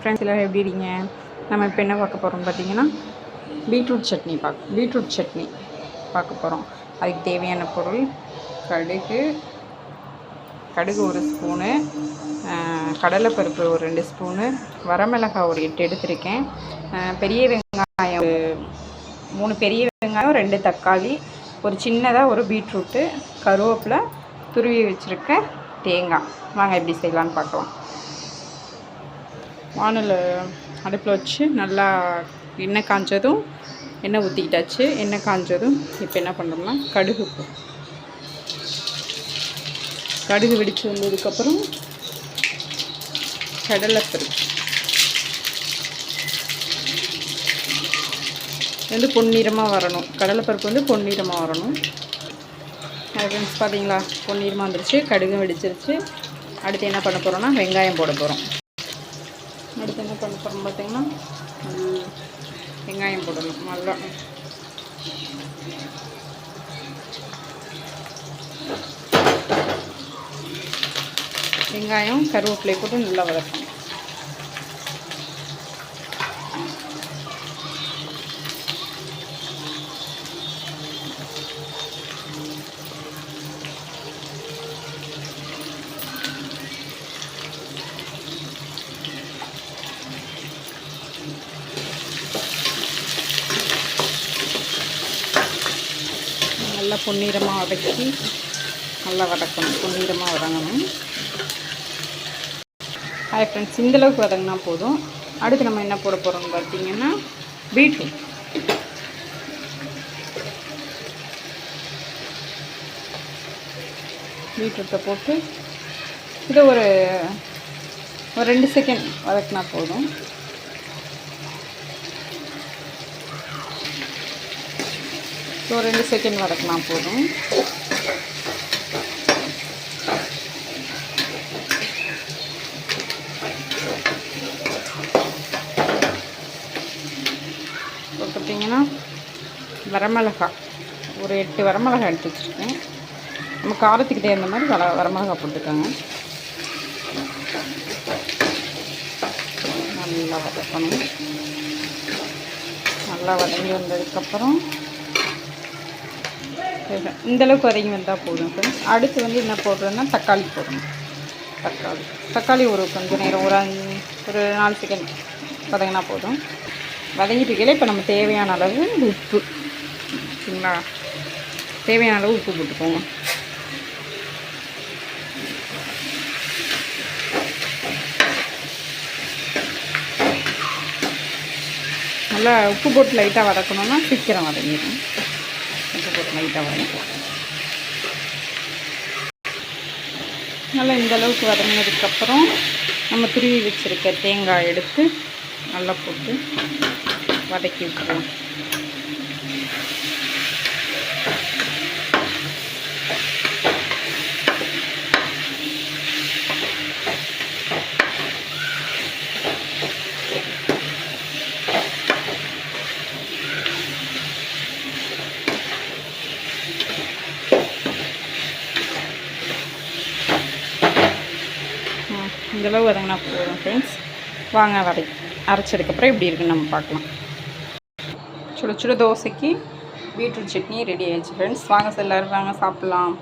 Friends எல்லோரும் எப்படி இருக்கீங்க? நம்ம இப்போ என்ன பார்க்க போகிறோம் பார்த்தீங்கன்னா பீட்ரூட் சட்னி பார்க்க பீட்ரூட் சட்னி பார்க்க போகிறோம் அதுக்கு தேவையான பொருள் கடுகு கடுகு ஒரு ஸ்பூனு கடலைப்பருப்பு ஒரு ரெண்டு ஸ்பூனு வரமிளகாய் ஒரு எட்டு எடுத்திருக்கேன். பெரிய வெங்காயம் ஒரு மூணு பெரிய வெங்காயம் ரெண்டு தக்காளி ஒரு சின்னதாக ஒரு பீட்ரூட்டு கருவேப்பிலை துருவி வச்சுருக்க தேங்காய். வாங்க எப்படி செய்யலான்னு பார்க்கலாம். வானல் அடுப்பில் வச்சு நல்லா எண்ணெய் காஞ்சதும் எண்ணெய் ஊற்றிக்கிட்டாச்சு எண்ணெய் காஞ்சதும் இப்போ என்ன பண்ணுறோம்னா கடுகு கடுகு வெடித்து வந்ததுக்கப்புறம் கடலைப்பருப்பு. இது வந்து பொன்னிறமாக வரணும். கடலைப்பருப்பு வந்து பொன்னிறமாக வரணும். ஃப்ரெண்ட்ஸ் பார்த்தீங்களா பொன்னிறமாக வந்துருச்சு கடுகும் வெடிச்சிருச்சு. அடுத்து என்ன பண்ண போகிறோன்னா வெங்காயம் போட போகிறோம் அடுத்து என்ன பண்ண போகிறோம் பார்த்தீங்கன்னா வெங்காயம் போடணும் நல்லா. வெங்காயம் கருவேப்பிலை போட்டு நல்லா வதக்கணும். நல்லா பொன்னிறமாக வதக்கி நல்லா வதக்கணும். பொன்னிறமாக வதங்கணும். ஹாய் ஃப்ரெண்ட்ஸ் இந்தளவுக்கு வதங்கினா போதும். அடுத்து நம்ம என்ன போட போகிறோம்னு பார்த்தீங்கன்னா பீட்ரூட் பீட்ரூட்டை போட்டு இதை ஒரு ஒரு ரெண்டு செகண்ட் வதக்கினா போதும். ஒரு ரெண்டு செகண்ட் வதக்கினா போதும். இப்போ பார்த்தீங்கன்னா வரமிளகாய் ஒரு எட்டு வரமிளகாய் எடுத்து வச்சுருக்கேன். நம்ம காரத்துக்கு தகுந்த மாதிரி வர வரமிளகாய் போட்டுக்கோங்க. நல்லா வதக்கணும். நல்லா வதங்கி வந்ததுக்கப்புறம் இந்தளவுக்கு இந்த அளவுக்கு வதங்கி வந்தால் போதும் ஃப்ரெண்ட்ஸ் அடுத்து வந்து என்ன போடுறோன்னா தக்காளி போடணும். தக்காளி. தக்காளி ஒரு கொஞ்சம் நேரம் ஒரு அஞ்சு ஒரு நாலு செகண்ட் வதங்கினா போதும். வதங்கிட்டு இருக்கையில இப்போ நம்ம தேவையான அளவு உப்பு. சரிங்களா? தேவையான அளவு உப்பு போட்டுக்கோங்க. நல்லா உப்பு போட்டு லைட்டாக வதக்கணும்னா சீக்கிரம் வதங்கிடும். மைதா போட்டு நல்லா இந்த அளவுக்கு வதங்கினதுக்கப்புறம் நம்ம துருவி வச்சுருக்க தேங்காய் எடுத்து நல்லா போட்டு வதக்கி விட்டுருவோம். இந்தளவு வதங்கினா போதும் ஃப்ரெண்ட்ஸ் வாங்க வரை அரைச்சதுக்கப்புறம் எப்படி இருக்குன்னு நம்ம பார்க்கலாம். சுட சுட தோசைக்கு பீட்ரூட் சட்னி ரெடி ஆயிடுச்சு ஃப்ரெண்ட்ஸ் வாங்க சார் எல்லோரும் வாங்க சாப்பிட்லாம்.